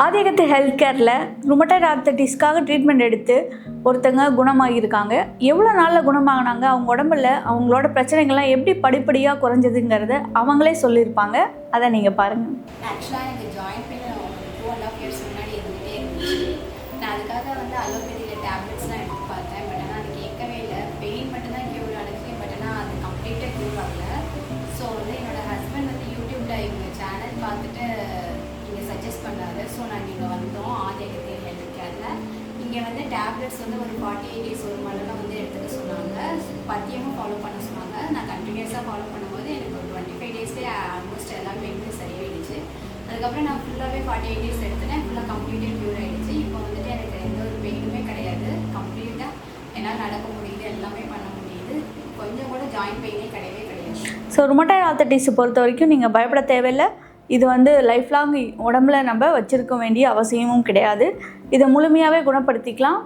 ஆதிகத்து health கேரில் rheumatoid ஆர்த்தட்டிஸ்க்காக treatment எடுத்து ஒருத்தங்க குணமாகியிருக்காங்க. எவ்வளோ நாளில் குணமாகினாங்க? அவங்க உடம்புல அவங்களோட பிரச்சனைகள்லாம் எப்படி படிப்படியாக குறைஞ்சதுங்கிறத அவங்களே சொல்லியிருப்பாங்க. அதை நீங்கள் பாருங்கள் ஆக்சுவலாக எனக்கு டூ அண்ட் ஆஃப் இயர்ஸ் முன்னாடி இருந்துகிட்டே இருந்துச்சு. நான் அதுக்காக வந்து அலோபதியில் டேப்லெட்ஸ்லாம் எடுத்து பார்த்தேன். பட் ஆனால் அது கேட்கவே இல்லை. பெயின் மட்டும்தான் க்யூர் பட் ஆனால் அது கம்ப்ளீட்டாக க்யூர் ஸோ வந்து ஹஸ்பண்ட் வந்து யூடியூப்பில் இவங்க சேனல் பார்த்துட்டு இங்கே ஸோ நாங்கள் இங்கே வந்தோம். ஆதியகத்தை ஹெல்த் கேரில் இங்கே வந்து டேப்லெட்ஸ் வந்து ஒரு ஃபார்ட்டி எயிட் டேஸ் ஒரு மண்டலம் வந்து எடுத்துக்க சொன்னாங்க. பத்தியமும் ஃபாலோ பண்ண சொன்னாங்க. நான் கண்டினியூஸாக ஃபாலோ பண்ணும்போது எனக்கு ஒரு டுவெண்ட்டி ஃபைவ் டேஸ்லேயே ஆல்மோஸ்ட் எல்லா பெயினுமே சரியாயிடுச்சு. அதுக்கப்புறம் நான் ஃபுல்லாகவே ஃபார்ட்டி எயிட் டேஸ் எடுத்தேன் ஃபுல்லாக கம்ப்ளீட்டாக க்யூர் ஆகிடுச்சு இப்போ வந்துட்டு எனக்கு எந்த ஒரு பெயினுமே கிடையாது. கம்ப்ளீட்டாக என்னால் நடக்க முடியுது. எல்லாமே பண்ண முடியுது. கொஞ்சம் கூட ஜாயின் பெயினே கிடையவே கிடையாது. ஸோ ருமட்டட் ஆத்தட்டிஸை பொறுத்த வரைக்கும் நீங்கள் பயப்பட தேவையில்லை. இது வந்து லைஃப் லாங் உடம்புல நம்ம வச்சுருக்க வேண்டிய அவசியமும் கிடையாது. இதை முழுமையாகவே குணப்படுத்திக்கலாம்.